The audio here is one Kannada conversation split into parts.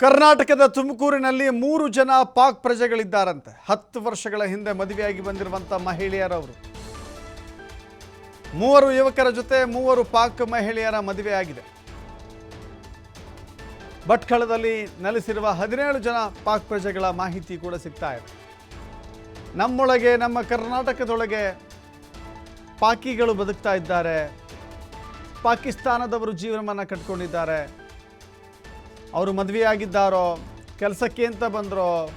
ಕರ್ನಾಟಕದ ತುಮಕೂರಿನಲ್ಲಿ ಮೂರು ಜನ ಪಾಕ್ ಪ್ರಜೆಗಳಿದ್ದಾರಂತೆ. ಹತ್ತು ವರ್ಷಗಳ ಹಿಂದೆ ಮದುವೆಯಾಗಿ ಬಂದಿರುವಂಥ ಮಹಿಳೆಯರವರು. ಮೂವರು ಯುವಕರ ಜೊತೆ ಮೂವರು ಪಾಕ್ ಮಹಿಳೆಯರ ಮದುವೆಯಾಗಿದೆ. ಭಟ್ಕಳದಲ್ಲಿ ನೆಲೆಸಿರುವ ಹದಿನೇಳು ಜನ ಪಾಕ್ ಪ್ರಜೆಗಳ ಮಾಹಿತಿ ಕೂಡ ಸಿಗ್ತಾ ಇದೆ. ನಮ್ಮೊಳಗೆ, ನಮ್ಮ ಕರ್ನಾಟಕದೊಳಗೆ ಪಾಕಿಗಳು ಬದುಕ್ತಾ ಇದ್ದಾರೆ. ಪಾಕಿಸ್ತಾನದವರು ಜೀವನವನ್ನು ಕಟ್ಕೊಂಡಿದ್ದಾರೆ. ಅವರು ಮದುವೆಯಾಗಿದ್ದಾರೋ, ಕೆಲಸಕ್ಕೆ ಅಂತ ಬಂದರೋ,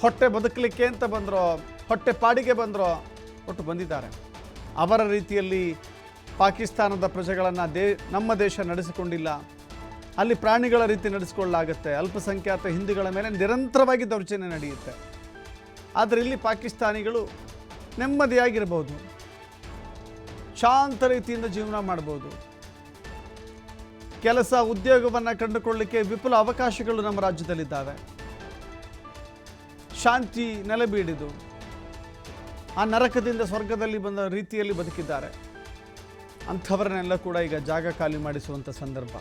ಹೊಟ್ಟೆ ಬದುಕಲಿಕ್ಕೆ ಅಂತ ಬಂದರೋ, ಹೊಟ್ಟೆ ಪಾಡಿಗೆ ಬಂದರೋ, ಒಟ್ಟು ಬಂದಿದ್ದಾರೆ. ಅವರ ರೀತಿಯಲ್ಲಿ ಪಾಕಿಸ್ತಾನದ ಪ್ರಜೆಗಳನ್ನು ದೇ, ನಮ್ಮ ದೇಶ ನಡೆಸಿಕೊಂಡಿಲ್ಲ. ಅಲ್ಲಿ ಪ್ರಾಣಿಗಳ ರೀತಿ ನಡೆಸಿಕೊಳ್ಳಲಾಗುತ್ತೆ. ಅಲ್ಪಸಂಖ್ಯಾತ ಹಿಂದೂಗಳ ಮೇಲೆ ನಿರಂತರವಾಗಿ ದೌರ್ಜನ್ಯ ನಡೆಯುತ್ತೆ. ಆದರೆ ಇಲ್ಲಿ ಪಾಕಿಸ್ತಾನಿಗಳು ನೆಮ್ಮದಿಯಾಗಿರ್ಬೋದು ಶಾಂತ ರೀತಿಯಿಂದ ಜೀವನ ಮಾಡ್ಬೋದು. ಕೆಲಸ ಉದ್ಯೋಗವನ್ನು ಕಂಡುಕೊಳ್ಳಲಿಕ್ಕೆ ವಿಪುಲ ಅವಕಾಶಗಳು ನಮ್ಮ ರಾಜ್ಯದಲ್ಲಿದ್ದಾವೆ. ಶಾಂತಿ ನೆಲೆಬೀಡಿದು. ಆ ನರಕದಿಂದ ಸ್ವರ್ಗದಲ್ಲಿ ಬಂದ ರೀತಿಯಲ್ಲಿ ಬದುಕಿದ್ದಾರೆ. ಅಂಥವರನ್ನೆಲ್ಲ ಕೂಡ ಈಗ ಜಾಗ ಖಾಲಿ ಮಾಡಿಸುವಂಥ ಸಂದರ್ಭ.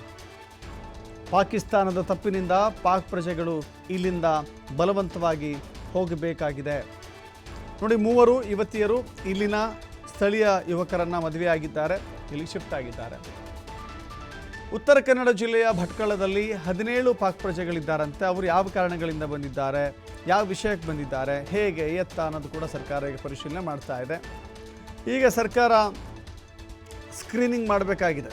ಪಾಕಿಸ್ತಾನದ ತಪ್ಪಿನಿಂದ ಪಾಕ್ ಪ್ರಜೆಗಳು ಇಲ್ಲಿಂದ ಬಲವಂತವಾಗಿ ಹೋಗಬೇಕಾಗಿದೆ. ನೋಡಿ, ಮೂವರು ಯುವತಿಯರು ಇಲ್ಲಿನ ಸ್ಥಳೀಯ ಯುವಕರನ್ನು ಮದುವೆಯಾಗಿದ್ದಾರೆ. ಇಲ್ಲಿ ಶಿಫ್ಟ್ ಆಗಿದ್ದಾರೆ. ಉತ್ತರ ಕನ್ನಡ ಜಿಲ್ಲೆಯ ಭಟ್ಕಳದಲ್ಲಿ ಹದಿನೇಳು ಪಾಕ್ ಪ್ರಜೆಗಳಿದ್ದಾರಂತೆ. ಅವರು ಯಾವ ಕಾರಣಗಳಿಂದ ಬಂದಿದ್ದಾರೆ? ಯಾವ ವಿಷಯಕ್ಕೆ ಬಂದಿದ್ದಾರೆ? ಹೇಗೆ ಎತ್ತ ಅನ್ನೋದು ಕೂಡ ಸರ್ಕಾರ ಈಗ ಪರಿಶೀಲನೆ ಮಾಡ್ತಾ ಇದೆ. ಈಗ ಸರ್ಕಾರ ಸ್ಕ್ರೀನಿಂಗ್ ಮಾಡಬೇಕಾಗಿದೆ.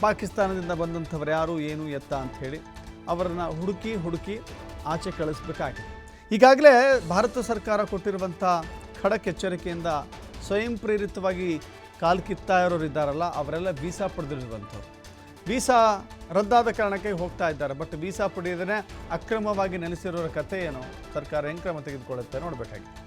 ಪಾಕಿಸ್ತಾನದಿಂದ ಬಂದಂಥವ್ರು ಯಾರು, ಏನು ಎತ್ತ ಅಂತ ಹೇಳಿ ಅವರನ್ನು ಹುಡುಕಿ ಹುಡುಕಿ ಆಚೆ ಕಳಿಸ್ಬೇಕಾಗಿದೆ. ಈಗಾಗಲೇ ಭಾರತ ಸರ್ಕಾರ ಕೊಟ್ಟಿರುವಂಥ ಖಡಕ್ ಎಚ್ಚರಿಕೆಯಿಂದ ಸ್ವಯಂ ಪ್ರೇರಿತವಾಗಿ ಕಾಲು ಕಿತ್ತಾ ಇರೋರು ಇದ್ದಾರಲ್ಲ ಅವರೆಲ್ಲ ವೀಸಾ ಪಡೆದಿರುವಂಥವ್ರು. ವೀಸಾ ರದ್ದಾದ ಕಾರಣಕ್ಕೆ ಹೋಗ್ತಾ ಇದ್ದಾರೆ. ಬಟ್ ವೀಸಾ ಪಡೆಯದೇ ಅಕ್ರಮವಾಗಿ ನೆಲೆಸಿರೋರ ಕಥೆ ಏನು? ಸರ್ಕಾರ ಹೆಂಗೆ ಕ್ರಮ ತೆಗೆದುಕೊಳ್ಳುತ್ತೆ ನೋಡಬೇಕಾಗಿದೆ